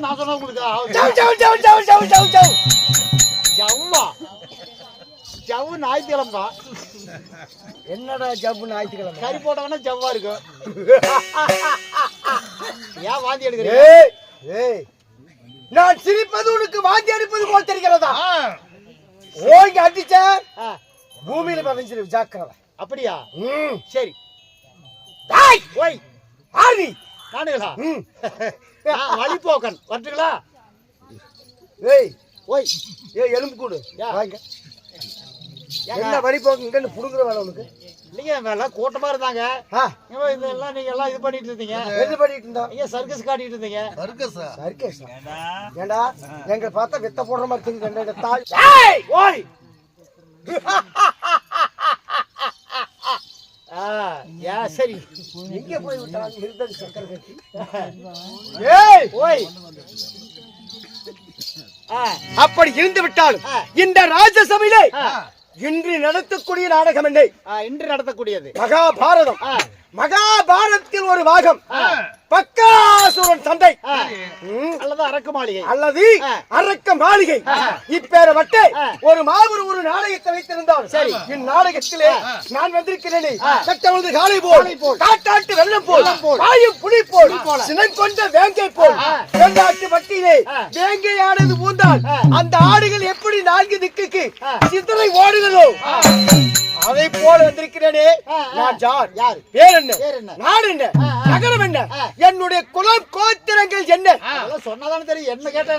சொன்னது நான் சொன்னது உங்களுக்கு ஜவு ஜவு ஜவு ஜவு ஜவு ஜவு ஜவு ஜவ்வா ஜவ்வு ஞாயிற்றுக்கிழமை. என்னடா ஜவ்வு ஞாயிற்றுக்கிழமை? கறி போட்டவனா ஜவ்வா இருக்கும் ஏன் வாந்தி ஏய் நான் சிரிப்பது உனக்கு வாந்தி அடிப்பது போல் தெரிகிறதா? ஓங்கி அடிச்ச பூமியில பதிஞ்சிரு ஜாக்கிரதை. அப்படியா? சரி. டேய்! ஓய். ஆரி நானுங்களா? வழிபோக்கன் வரட்டுங்களா? ஏய் ஓய் ஏய் எலும்பு கூடு. வாங்க. என்ன வரி போங்க இங்கன்னு புடுங்குற வேலை உனக்கு. இல்லைங்க எல்லாம் கூட்டமா இருந்தாங்க. இதெல்லாம் நீங்க எல்லாம் இது பண்ணிட்டு இருந்தீங்க. என்ன பண்ணிட்டு இருந்தா ஐயா சர்க்கஸ் காட்டிட்டு இருந்தீங்க. சர்க்கேஷா ஏண்டா? எங்க பார்த்தா வித்த போடுற மாதிரி தெரியுது ரெண்டு தாய். ஏய் ஓய். சரி. எங்க போய் சக்கரை கட்டி. ஏய் ஓய். அப்படி இருந்து விட்டாலும். இந்த ராஜசபையிலே இன்று நடத்தக்கூடிய நாடகம் என்ன இன்று நடத்தக்கூடியது. மகாபாரதம். மகாபாரதத்தில் ஒரு பாகம் பக்காசுரன். ம், அல்லது அரக்கு மாளிகை அல்லது. அரக்க மாளிகை ஆ. ஒரு மாபெரும் ஒரு நாடகத்தை வைத்திருந்தார் சரி. இந்நாடகத்திலே நான் வந்திருக்கிறேன். கட்டவளது காலை போல். காட்டாட்டு வெள்ளம் போல் வெள்ளம் போல். புலி. சினம் கொண்ட வேங்கை போல் ஆ. வெள்ளாட்டு வட்டியிலே ஆ. வேங்கையானது பூந்தால். அந்த ஆடுகள் எப்படி நான்கு திக்குக்கு. சிதறை ஓடுகிறதோ அதை போல வந்திருக்கிறேனே. நான் யார் யார்? பேர் என்ன பேர் என்ன? நாடு என்ன. நகரம் என்ன. என்னுடைய குலம் கோத்திரங்கள் என்ன அதெல்லாம் சொன்னாதானே தெரியும் என்ன கேட்டா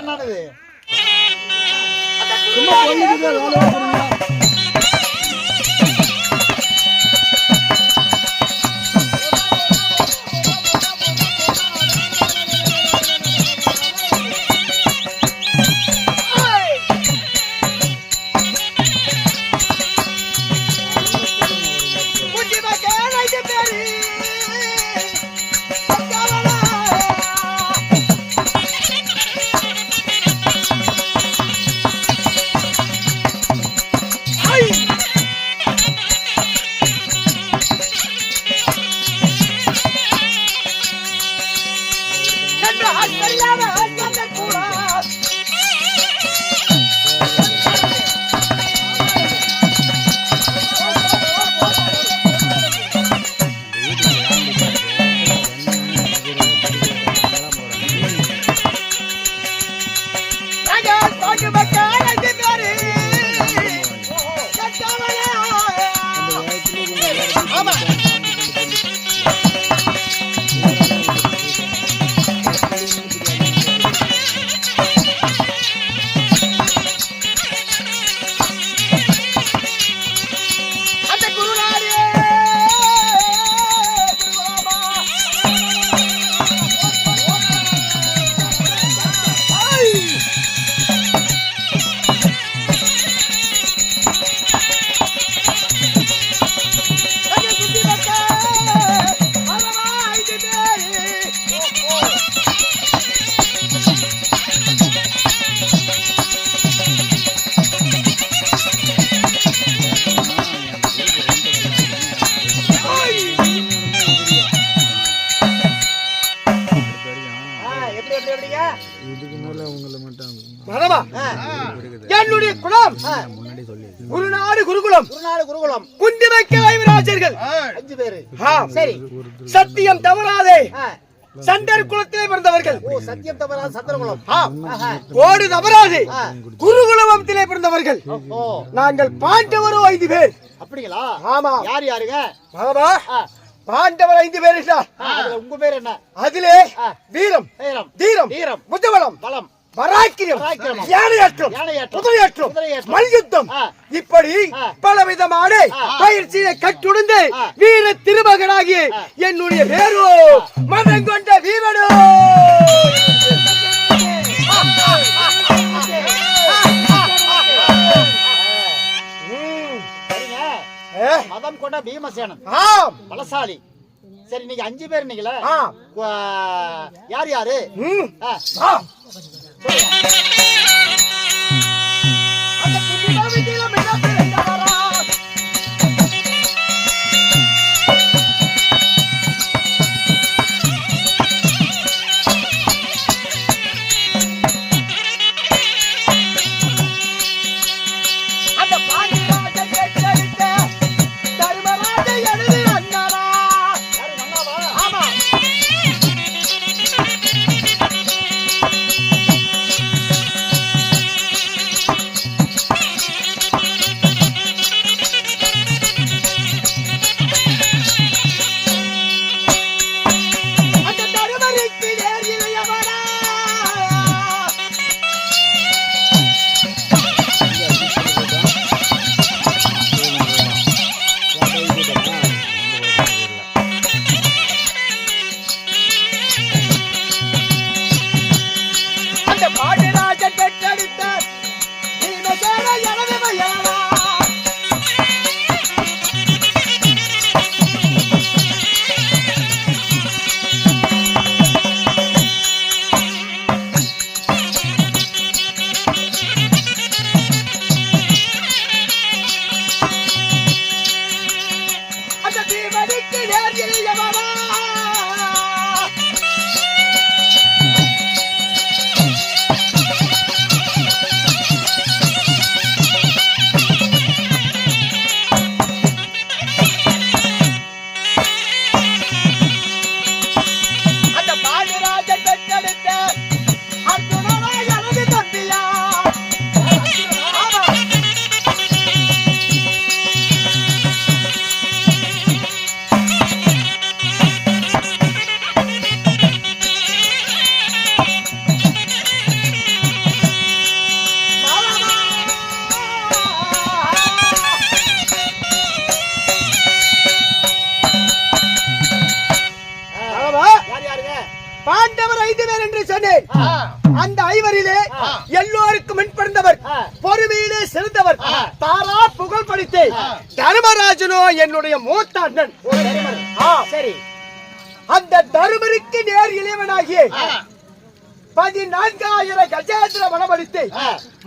Come on. என்னுடைய குலம். குருநாடு குருகுலம். குருநாடு குருகுலம். குந்திமைக்க வைவராஜர்கள் அஞ்சு பேரு. சரி. சத்தியம் தவறாதே. சண்டர் குலத்திலே பிறந்தவர்கள். ஓ சத்தியம் தவறா சத்திரகுலம் ஆம். ஆஹா. கோடு தவறாது. குருகுலவத்திலே பிறந்தவர்கள். நாங்கள் பாண்டவரும் ஐந்து பேர். அப்படிங்களா? ஆமா. யார் யாருங்க? பாண்டவர் ஐந்து பேர் உங்க பேர் என்ன? அதிலே வீரம் தீரம் தீரம். முதுவளம் பலம் மல்யுத்தம். இப்படி பலவிதமான பயிற்சியை கட்டுடுந்து வீர திருமகனாகி என்னுடைய பேரோ மதம் கொண்ட வீரனோ! மதம் கொண்ட பீமசேனன். பலசாலி. சரி நீங்க அஞ்சு பேர் நீங்களா. யார் யாரு?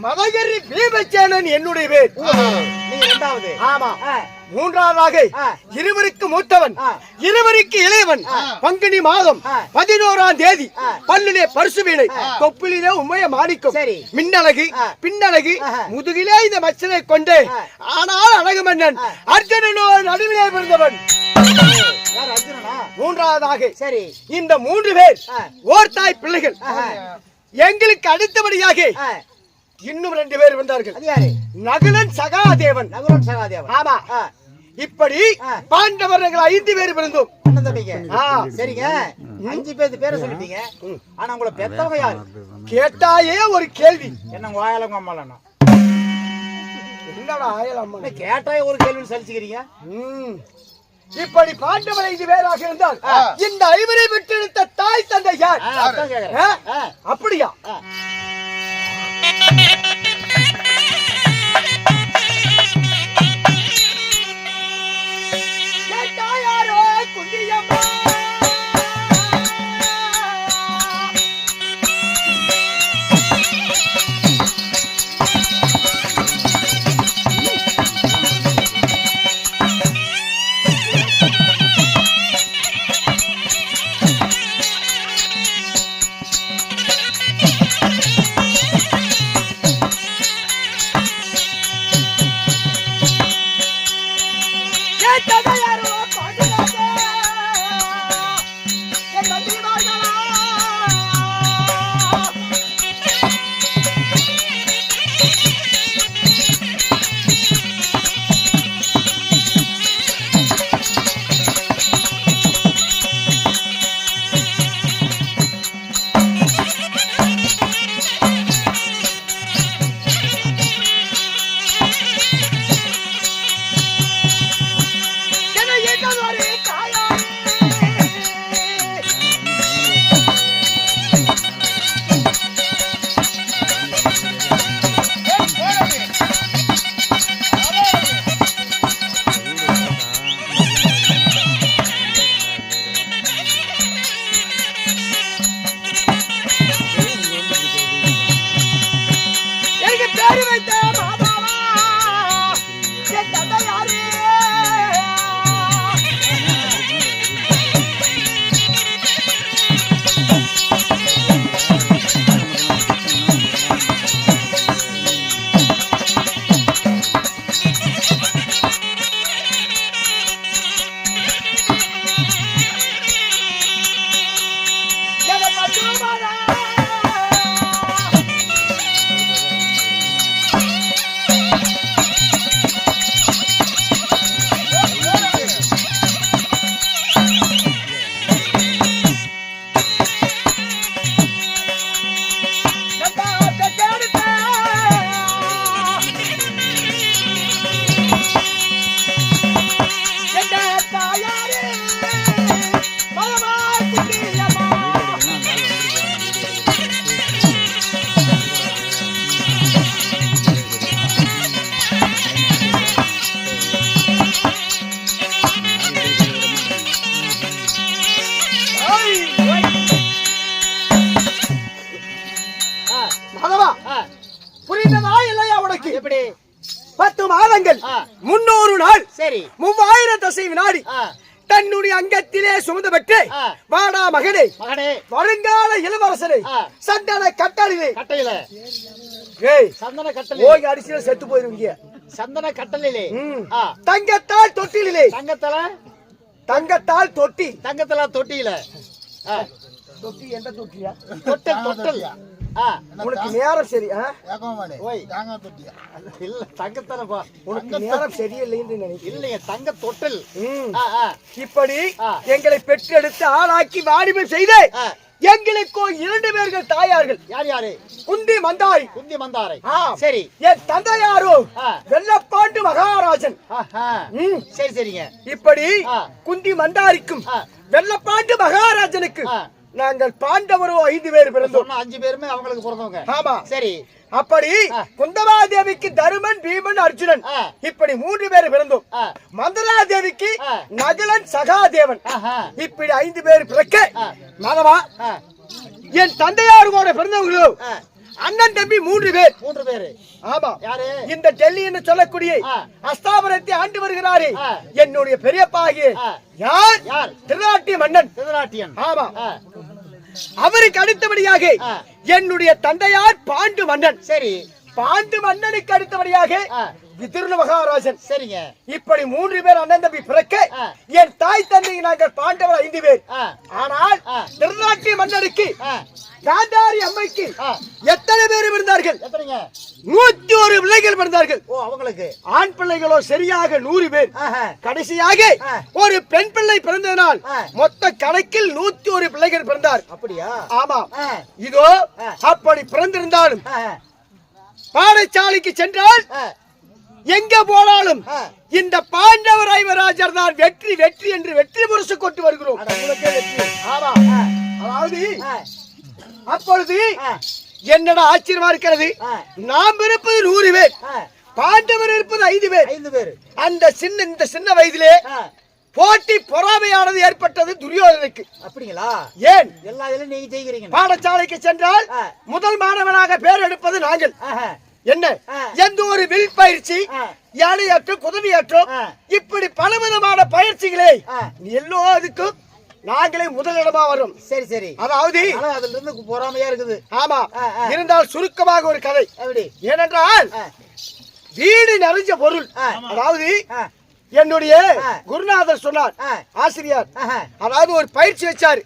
மதகரி பீமசேனன் என்னுடைய பேர் இரண்டாவது ஆமா. மூன்றாவதாக. இருவருக்கு மூத்தவன். இருவருக்கு இளையவன் பங்குனி மாதம். பதினோராம் தேதி. பல்லிலே பரிசு வீணை தொப்பிலே உண்மைய மாணிக்கம். மின்னழகு. பின்னழகு. முதுகிலே இந்த மச்சனை கொண்டு. ஆனால் அழகு மன்னன். அர்ஜுனனோ நடுவிலே பிறந்தவன் மூன்றாவதாக சரி இந்த மூன்று பேர். ஓர் தாய் பிள்ளைகள். எங்களுக்கு அடுத்தபடியாக. இன்னும் ரெண்டு பேர் வந்தார்கள். நகுலன் சகாதேவன். நகுலன் சகாதேவன். ஆமா. இப்படி. பாண்டவர்கள் ஐந்து பேர் பிறந்தோம். சரிங்க. அஞ்சு பேர்த்து பேரை சொல்லிட்டீங்க. ஆனா உங்களை பெத்தவங்க யாரு? கேட்டாயே ஒரு கேள்வி. என்ன உங்க வாயால உங்க அம்மாலண்ணா என்னடா ஆயலாமா கேட்டாயே ஒரு கேள்வி சலிச்சுக்கிறீங்க. இப்படி பாண்டவர் ஐந்து பேராக இருந்தால். இந்த ஐவரை விட்டெடுத்த தாய் தந்தை யார். அப்படியா? போயிருவீங்க சந்தன. ஆ. தங்கத்தால் தொட்டிலே தங்கத்தல? தங்கத்தால் தொட்டி. தங்கத்தல தொட்டியில. தொட்டி எந்த தொட்டியா? தொட்டல் தொட்டல். உனக்கு நேரம் சரி இல்ல தங்கத்தல பா. உனக்கு நேரம் சரியில்லைன்னு நினைக்கிறேன். இல்லைங்க தங்க தொட்டல். இப்படி. எங்களை பெற்றெடுத்து ஆளாக்கி வாணிபம் செய்து. ஆ. எங்களுக்கோ இரண்டு பேர்கள் தாயார்கள் யார் யாரு குந்தி மந்தாரி குந்தி மந்தாரை. சரி என் தந்தையாரோ. வெள்ளப்பாண்டு மகாராஜன். சரி சரிங்க இப்படி. குந்தி மந்தாரிக்கும். வெள்ளப்பாண்டு மகாராஜனுக்கு. நாங்கள் பாண்டவரோ ஐந்து பேர் பிறந்தோம் அஞ்சு பேருமே அவங்களுக்கு பிறந்தவங்க ஆமா சரி அப்படி ஆ. குந்தமாதேவிக்கு தருமன் பீமன் அர்ஜுனன். இப்படி மூன்று பேர் பிறந்தோம். மந்தராதேவிக்கு. நகுலன் சகாதேவன். இப்படி ஐந்து பேர் பிறக்க. மாதவா என் தந்தையார் கூட பிறந்தவங்களோ ஆ. அண்ணன் தம்பி மூன்று பேர் மூன்று பேரு ஆமா இந்த டெல்லி என்று சொல்லக்கூடிய. அஸ்தாபனத்தை ஆண்டு வருகிறாரே. என்னுடைய பெரியப்பாகிய ஆ. யார் யார்? திருநாட்டிய மன்னன் திருநாட்டியன் ஆமா அவருக்கு அடுத்தபடியாக. என்னுடைய தந்தையார் பாண்டு மன்னன் சரி பாண்டு மன்னனுக்கு அடுத்தபடியாக. விதுர்ண மகாராஜன். சரிங்க. இப்படி மூன்று பேர் அண்ணன் தம்பி பிறக்க. என் தாய் தந்தை நாங்கள் பாண்டவர் ஐந்து பேர் ஆனால். திருநாட்டிய மன்னனுக்கு ஆ, காந்தாரி அம்மைக்கு. எத்தனை பேர் இருந்தார்கள்? நூத்தி ஒரு பிள்ளைகள் பிறந்தார்கள். ஓ அவங்களுக்கு. ஆண் பிள்ளைகளோ சரியாக நூறு பேர். கடைசியாக. ஒரு பெண் பிள்ளை பிறந்ததனால். மொத்த கணக்கில் நூத்தி ஒரு பிள்ளைகள் பிறந்தார். அப்படியா? ஆமா. இதோ. அப்படி பிறந்திருந்தாலும் பாடசாலைக்கு சென்றால் எங்க போனாலும். இந்த பாண்டவர் ஐவராஜர் தான் வெற்றி வெற்றி என்று வெற்றி முரசு கொண்டு வருகிறோம். அதாவது அப்பொழுது என்னடா ஆச்சரியமா இருக்கிறது? நாம் இருப்பது நூறு பேர். பாண்டவர் இருப்பது ஐந்து பேர். ஐந்து பேரு. அந்த சின்ன இந்த சின்ன வயதிலே போட்டி பொறாமையானது ஏற்பட்டது துரியோதனுக்கு. அப்படிங்களா? ஏன்? எல்லா இதுலயும் நீங்க ஜெயிக்கிறீங்க. பாடசாலைக்கு சென்றால். முதல் மாணவனாக பேர் எடுப்பது நாங்கள். என்ன. எந்த ஒரு வில் பயிற்சி. யானையாற்றம் குதவியாற்றம். இப்படி பலவிதமான பயிற்சிகளை. எல்லோருக்கும் நாங்களே முதலிடமா வரும் சரி சரி அதாவது அதுல இருந்து பொறாமையா இருக்குது ஆமா. இருந்தால் சுருக்கமாக ஒரு கதை ஏனென்றால் வீடு நிறைஞ்ச பொருள். அதாவது என்னுடைய. குருநாதர் சொன்னார். ஆசிரியர். அதாவது ஒரு பயிற்சி வச்சாரு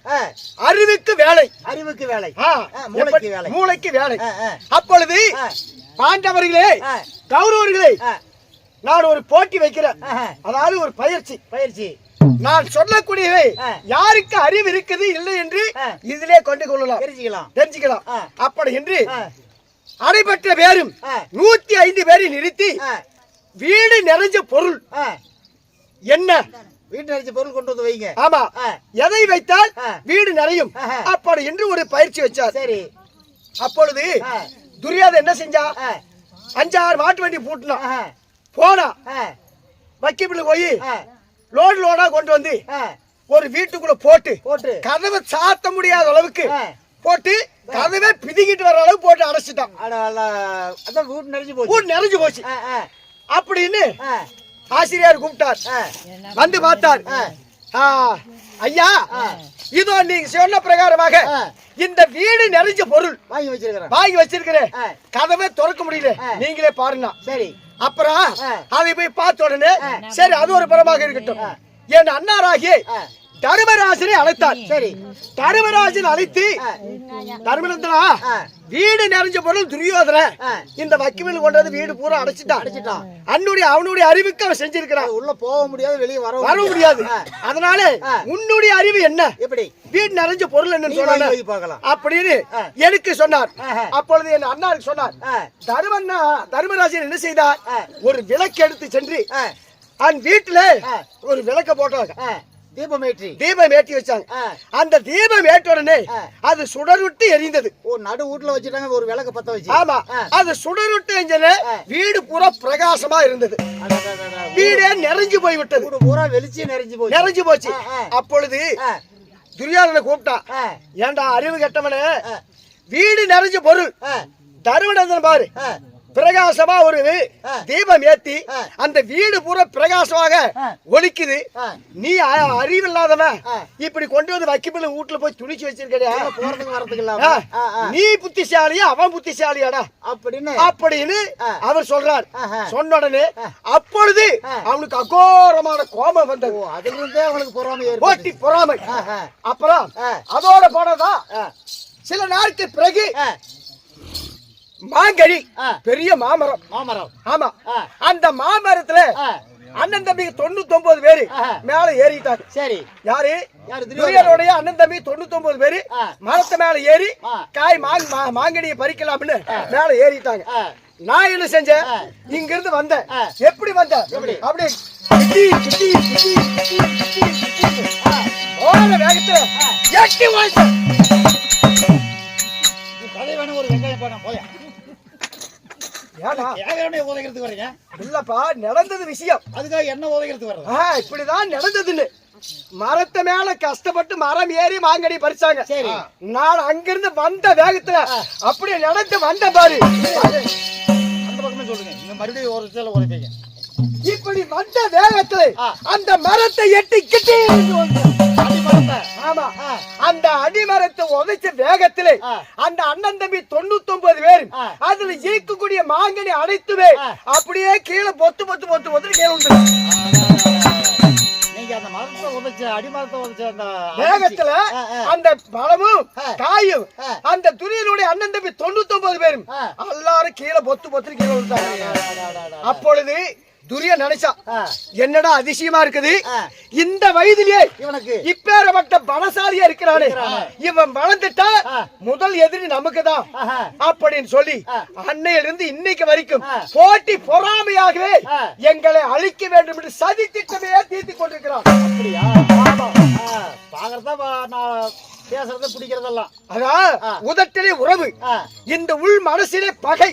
அறிவுக்கு வேலை அறிவுக்கு வேலை மூளைக்கு வேலை. மூளைக்கு வேலை. அப்பொழுது. பாண்டவர்களே. கௌரவர்களே நான் ஒரு போட்டி வைக்கிறேன். அதாவது ஒரு பயிற்சி பயிற்சி நான் சொல்லக்கூடியவை. யாருக்கு அறிவு இருக்குது இல்லை என்று. இதிலே கொண்டு கொள்ளலாம் தெரிஞ்சுக்கலாம் தெரிஞ்சுக்கலாம். அப்படி என்று அடைபெற்ற பேரும். நூத்தி ஐந்து பேரை நிறுத்தி வீடு நிறைஞ்ச பொருள். என்ன வீட்டு அடிச்ச பொருள் கொண்டு வந்து வைங்க ஆமா. எதை வைத்தால். வீடு நிறையும். அப்படி என்று ஒரு பயிற்சி வச்சார் சரி அப்பொழுது. துரியாத என்ன செஞ்சா? அஞ்சாறு மாட்டு வண்டி பூட்டினான். போனா வக்கீப்பில் போய் லோடு லோடா கொண்டு வந்து. ஒரு வீட்டுக்குள்ள போட்டு போட்டு. கதவை சாத்த முடியாத அளவுக்கு. போட்டு கதவை பிதிக்கிட்டு வர அளவுக்கு போட்டு அடைச்சிட்டான். அதான் வீட்டு நிறைஞ்சு போச்சு. நிறைஞ்சு போச்சு. அப்படின்னு ஆசிரியர் கூப்பிட்டார். வந்து பார்த்தார். ஐயா. இதோ நீங்க சொன்ன பிரகாரமாக. இந்த வீடு நிறைஞ்ச பொருள் வாங்கி வச்சிருக்கிறேன் வாங்கி வச்சிருக்கிறேன். கதவை திறக்க முடியல. நீங்களே பாருங்க சரி அப்புறம். அதை போய் பார்த்த உடனே. சரி அது ஒரு புறமாக இருக்கட்டும் என் அண்ணாராகிய ஆ. தர்மராஜனை அழைத்தார். சரி. தர்மராஜன் அழைத்து ஆ. வீடு நிறைஞ்ச பொருள் துரியோதன. இந்த வக்கீல் கொண்டு வந்து வீடு பூரா அடைச்சிட்டான். அடைச்சிட்டான். அன்னுடைய அவனுடைய அறிவுக்கு அவன் செஞ்சிருக்கிறான். உள்ள போக முடியாது வெளியே வர வர முடியாது. அதனால. உன்னுடைய அறிவு என்ன? எப்படி? வீடு நிறைஞ்ச பொருள் என்னன்னு வாங்கி சொன்ன வை பார்க்கலாம். அப்படின்னு. எனக்கு சொன்னார். அப்பொழுது என் அண்ணாருக்கு சொன்னார். ஆ, தருமன்னா தர்மராஜன் என்ன செய்தார். ஒரு விளக்கு எடுத்து சென்று ஆ, அவன் வீட்டுல. ஒரு விளக்க போட்டாங்க ஆ. தீபமேற்றி தீபம் ஏற்றி வச்சாங்க. அந்த தீபம் ஏற்ற உடனே. அது சுடருட்டு எரிந்தது ஓ நடு வீட்டுல வச்சுட்டாங்க ஒரு விளக்கு பத்த வச்சு ஆமா. அது சுடருட்டு எரிஞ்சது ஆ. வீடு பூரா பிரகாசமா இருந்தது. வீடே நிறைஞ்சு போய் விட்டது வீடு பூரா வெளிச்சு நிறைஞ்சு போச்சு நிறைஞ்சு போச்சு. அப்பொழுது துரியாதனை கூப்பிட்டான் ஆ, ஏன்டா அறிவு கெட்டவனே. வீடு நிறைஞ்ச பொருள் ஆ, தருமநந்தன் பாரு. பிரகாசமா ஒரு. தீபம் ஏத்தி. அந்த வீடு பூரா பிரகாசமாக. ஒலிக்குது. நீ அறிவில்லாதவன். இப்படி கொண்டு வந்து வைக்கப்பில் வீட்டுல போய் துணிச்சு வச்சிருக்கா உள்ள போறதுக்கு வரதுக்கு இல்லாம. நீ புத்திசாலியா அவன் புத்திசாலியாடா அப்படின்னு அப்படின்னு. அவர் சொல்றார். சொன்ன உடனே. அப்பொழுது. அவனுக்கு அகோரமான கோபம் வந்தது அதுல இருந்தே அவங்களுக்கு பொறாமை போட்டி பொறாமை. அப்புறம். அதோட போனதா சில நாட்கள் பிறகு ஆ. பெரிய மாமரம் மாமரம் ஆமா. அந்த மாமரத்துல அண்ணன் தம்பி தொண்ணூத்தி ஒன்பது பேரு. மேல ஏறிட்டாங்க சரி யாரு? துரியனுடைய அண்ணன் தம்பி தொண்ணூத்தி ஒன்பது பேரு. மரத்து மேல ஏறி. காய் மாங்கனியை பறிக்கலாம்னு மேல ஏறிட்டாங்க நான் என்ன செஞ்சேன். இங்க இருந்து வந்தேன். எப்படி வந்தேன்? அப்படியே. ஆ, ஓட வேகத்துல எட்டி நீ கதை வேணும் ஒரு வெங்காயம் போனா போயா ஏன்னா உதைக்கிறதுக்கு வரீங்க இல்லப்பா நடந்தது விஷயம். அதுக்காக என்ன உதைக்கிறதுக்கு வர்றது? இப்படிதான் நடந்ததுன்னு. மரத்து மேல கஷ்டப்பட்டு மரம் ஏறி மாங்கடி பறிச்சாங்க. சரி. நான் அங்கிருந்து வந்த வேகத்துல அப்படியே நடந்து வந்த பாரு. அந்த பக்கமே சொல்லுங்க. இந்த மறுபடியும் ஒரு சில இப்படி வந்த வேகத்துல. அந்த மரத்தை எட்டி கிட்டி. ஆமா. அந்த அடிமரத்தை உதைச்ச வேகத்திலே. அந்த அண்ணன் தம்பி தொண்ணூத்தி ஒன்பது பேர். அதுல ஈக்கக்கூடிய மாங்கனி அனைத்துமே. அப்படியே கீழே பொத்து பொத்து பொத்து பொத்து கீழே உண்டு அந்த மரத்தை உதைச்ச அடி மரத்தை உதைச்ச அந்த வேகத்துல. அந்த பழமும். காயும். அந்த துரியனுடைய அண்ணன் தம்பி தொண்ணூத்தி ஒன்பது பேரும். எல்லாரும் கீழே பொத்து பொத்து கீழே விழுந்தாங்க. அப்பொழுது துரியன் நினைச்சா என்னடா அதிசயமா இருக்குது. இந்த வயதிலே இவனுக்கு இப்பேறப்பட்ட பலசாலியா இருக்கிறானே. இவன் வளர்ந்துட்டா. முதல் எதிரி நமக்கு தான். அப்படின்னு சொல்லி. அன்னையிலிருந்து இன்னைக்கு வரைக்கும். போட்டி பொறாமையாகவே. எங்களை அழிக்க வேண்டும் என்று சதி திட்டமே தீர்த்து கொண்டிருக்கிறான் அப்படியா பாக்குறதா நான் பேசுறத பிடிக்கிறதெல்லாம் அதான். உதட்டிலே உறவு இந்த உள் மனசிலே பகை.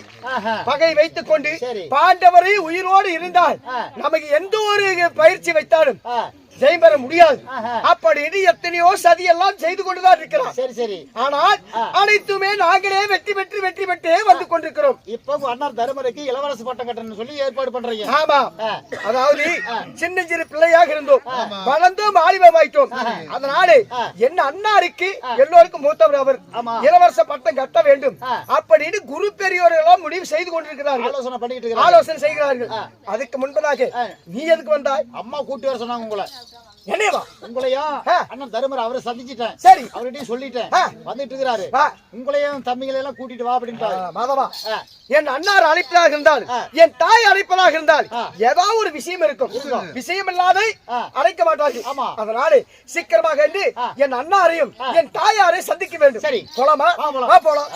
பகை வைத்துக் கொண்டு. பாண்டவரை உயிரோடு இருந்தால். நமக்கு எந்த ஒரு பயிற்சி வைத்தாலும் ஜெயம் பெற முடியாது. அப்படின்னு எத்தனையோ சதி எல்லாம் செய்து கொண்டுதான் இருக்கிறான். சரி சரி. ஆனால். அனைத்துமே நாங்களே வெற்றி பெற்று வெற்றி பெற்றே வந்து கொண்டிருக்கிறோம். இப்ப அண்ணார் தருமரைக்கு இளவரசு பட்டம் கட்டணும்னு சொல்லி ஏற்பாடு பண்றீங்க. ஆமா. அதாவது சின்ன சிறு பிள்ளையாக இருந்தோம். வளர்ந்தோம் ஆலிபமாயிட்டோம் அதனால. என்ன அண்ணாருக்கு எல்லோருக்கும் மூத்தவர் அவர். இளவரச பட்டம் கட்ட வேண்டும். அப்படின்னு குரு பெரியோர்கள் எல்லாம் முடிவு செய்து கொண்டிருக்கிறார்கள். ஆலோசனை பண்ணிட்டு ஆலோசனை செய்கிறார்கள். அதுக்கு முன்பதாக. நீ எதுக்கு வந்தாய்? அம்மா கூட்டி வர சொன்னாங்க உங்களை. என்னவா உங்களையும் ஆ. அண்ணன் தருமர் அவரை சந்திச்சிட்டேன் சரி அவர்கிட்டயும் சொல்லிட்டேன். வந்துட்டு இருக்கிறாரு உங்களையும் தம்பிகளை எல்லாம் கூட்டிட்டு வா அப்படின்ட்டாரு மாதவா என் அன்னார் அழைப்பதாக இருந்தால். என் தாய் அழைப்பதாக இருந்தால். ஏதாவது ஒரு விஷயம் இருக்கும் விஷயம் இல்லாத. அழைக்க மாட்டார்கள் ஆமா. அதனால சீக்கிரமாக என்று. என் அண்ணாரையும். என் தாயாரை சந்திக்க வேண்டும் சரி. போலாமா போலாம்.